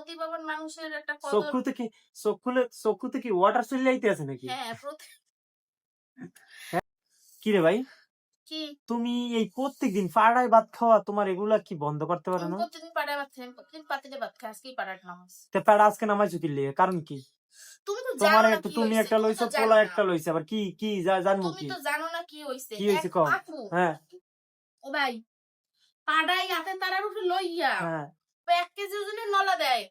প্রতিভাবান মানুষের একটা কদর চক্ষুতে কি চক্ষুলে চক্ষুতে কি ওয়াটার চলে যাইতে আছে নাকি? হ্যাঁ কি রে ভাই? কি? তুমি এই প্রত্যেকদিন পাড়ায় ভাত খাওয়া তোমার এগুলা কি বন্ধ করতে পারো না? প্রতিদিন পাড়ায় ভাত খাই প্রতিদিন পাতিলে ভাত খাই আজকেই পাড়ার নামাজ। তে পাড়া আজকে নামাইছো কি লিগে কারণ কি? তুমি তো তোমার জানো না একটা তুমি একটা লইছো পোলা একটা লইছে আবার কি কি যা- জানব তুমি কি? তো জানো না কি হইছে। কি হইছে কও? হ্যাঁ। ও ভাই পাড়ায় হাতে লইয়া হ্যাঁ। এক কেজি ওজনের নলা দেয়।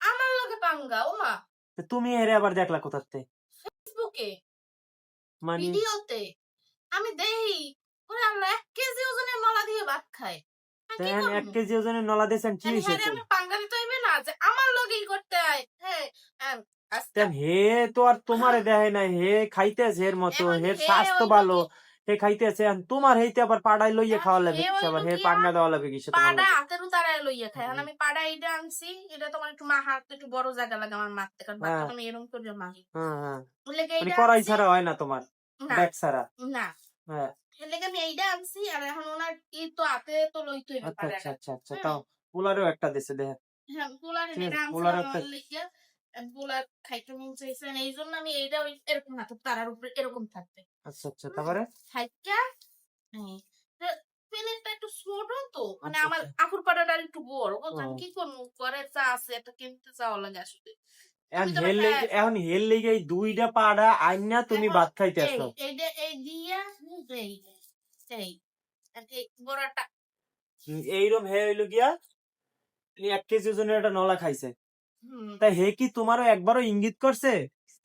আমার লগে পাঙ্গা ও মা তুমি হেরে আবার দেখলা কোথাতে? ফেসবুকে। মানে? ভিডিওতে। আমি দেই ওরে আমরা এক কেজি ওজনের নলা দিয়ে ভাত খাই এক কেজি ওজনের নলা দিয়েছেন কি আমি হয়েছে আমি পাঙ্গাল তো হইবে না যে আমার লগেই করতে হয়। হ্যাঁ তেন হে তো আর তোমারে দেয় নাই হে খাইতেছে এর মতো হে স্বাস্থ্য ভালো। হে খাইতেছে তোমার হেইতে আবার পাড়ায় লইয়ে খাওয়া লাগবে হে আবার? হে পাঙ্গা দেওয়া লাগবে কিসে পাড়া লাগে? হাতের তারায় লইয়া খাই এখন আমি পাড়া এটা আনছি এটা তোমার একটু মা হাত একটু বড় জায়গা লাগে আমার মারতে কারণ হ্যাঁ। বাচ্চা আমি এরকম করে মারি হ্যাঁ হ্যাঁ। লেগে মানে কড়াই ছাড়া হয় না তোমার ব্যাগ ছাড়া? না। হ্যাঁ। লেগে আমি এইটা আনছি আর এখন ওনার ই তো হাতে তো লইতে হইবে আচ্ছা আচ্ছা আচ্ছা আচ্ছা তাও পোলারও একটা দেশে দেখ হ্যাঁ পোলার এটা আনছি পোলার আমার একটা- লেগে পোলার খাইতে মন চাইছে না, এই জন্য আমি এইটা ওই এরকম হাতে তারার উপরে এরকম থাকবে। আচ্ছা আচ্ছা তারপরে? খাইকা প্লেটটা একটু ছোট তো মানে আচ্ছা, আমার। আকুর পাড়াটা একটু বড় বুঝছেন কি করব করে চা আছে এটা কিনতে চাওয়া লাগে আসলে। এখন হেল লেগে দুইটা পাড়া আইনা তুমি ভাত খাইতে এই আসো। এইটা এই দিয়া এই এই আর এই বড়টা। এইরকম হে হইল গিয়া এক কেজি ওজনের একটা নলা খাইছে। তাই হে কি তোমারও একবারও ইঙ্গিত করছে?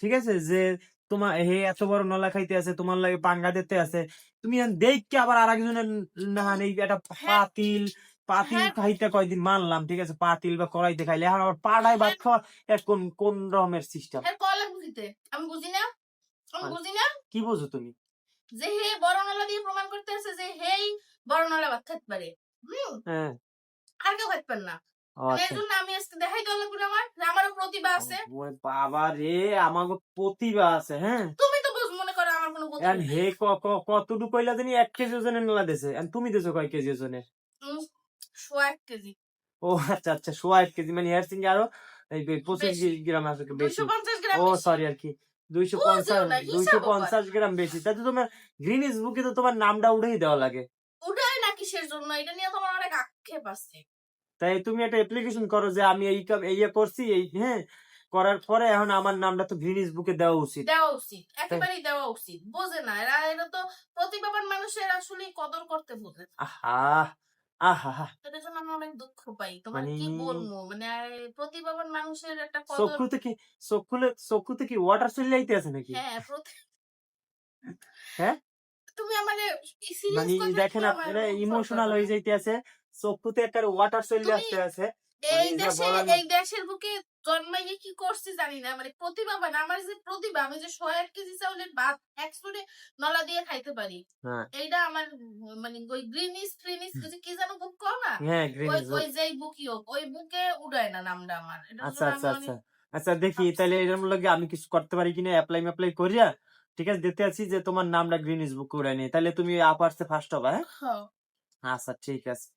ঠিক আছে? যে তোমার হে এত বড় নলা খাইতে আছে তোমার লাগে পাঙ্গা দিতে আছে। তুমি দেখ আবার আর একজনের না নেই একটা পাতিল পাতিল হ্যাঁ। খাইতে কয়দিন মানলাম ঠিক আছে? পাতিল বা কড়াইতে খাইলে এখন আবার পাড়ায় ভাত হ্যাঁ। খাওয়া কোন কোন রকমের সিস্টেম হ্যাঁ আমি বুঝি না? আমি। বুঝি না? কি বুঝো তুমি? যে হে বর্ণনা দিয়ে প্রমাণ করতে আছে যে হেই বর্ণনা ভাত খাইতে পারে। হ্যাঁ। আর কেউ খাইতে পারে না। আচ্ছা। বাবা রে প্রতিভা আছে হ্যাঁ? তুমি তো মনে করো আমার কোনো প্রতিভা এখন নেই। হে ক- ক- কতটুকু কইলা জানি এক কেজি ওজনের নলা দিছে। তুমি দিছো কয় কেজি ওজনের? সোয়া এক কেজি। ও আচ্ছা আচ্ছা সোয়া এক কেজি মানে হেয়ার সিঙ্গে আরও পঁচিশ গ্রাম আছে বেশি। ও সরি আর কি দুইশো পঞ্চাশ দুইশো পঞ্চাশ গ্রাম বেশি। তাতে তোমার গ্রিনিস বুকে তো তোমার নামটা উঠেই দেওয়া লাগে। না কিসের জন্য? এটা নিয়ে তোমার অনেক আক্ষেপ আছে। তাই তুমি একটা অ্যাপ্লিকেশন করো যে আমি এই ইয়ে করছি এই হ্যাঁ? করার পরে এখন আমার নামটা তো গ্রিনিস বুকে দেওয়া উচিত। দেওয়া উচিত। একেবারেই দেওয়া উচিত। বোঝে না এরা এটা তো প্রতিভাবান মানুষের আসলে কদর করতে বোঝে। আহা আহা জন্য আমি অনেক দুঃখ পাই। তোমার মানে- কি বলব? মানে প্রতিভাবান মানুষের একটা কদর চক্ষুতে কি চক্ষুলে চক্ষুতে কি ওয়াটার চলে যাইতে আছে নাকি? হ্যাঁ হ্যাঁ? মানে দেখেন আপনারা ইমোশনাল হয়ে যাইতে আছে চক্ষুতে একটা ওয়াটার চলে আসতে আছে। এই মানে দেশে এই দেশের বুকে জন্মাইয়ে কি করছি জানি না মানে প্রতিভাবান আমার যে প্রতিভা আমি যে ছয় এক কেজি চাউলের ভাত একসুরে নলা দিয়ে খাইতে পারি হ্যাঁ। এইটা আমার মানে ওই গ্রিনিস ফ্রিনিস কি যেন বুক কও না? হ্যাঁ ওই ওই যেই বুকই হোক ওই বুকে উড়ায় না নামটা আমার। আচ্ছা আচ্ছা আচ্ছা। আচ্ছা দেখি তাহলে এরকম লাগে আমি কিছু করতে পারি কিনা অ্যাপ্লাই ম্যাপ্লাই করিয়া ঠিক আছে? দেখতে আছি যে তোমার নামটা গ্রিনিস বুক করে নিয়ে। তাহলে তুমি আপারসে ফার্স্ট হবে হ্যাঁ। আচ্ছা ঠিক আছে।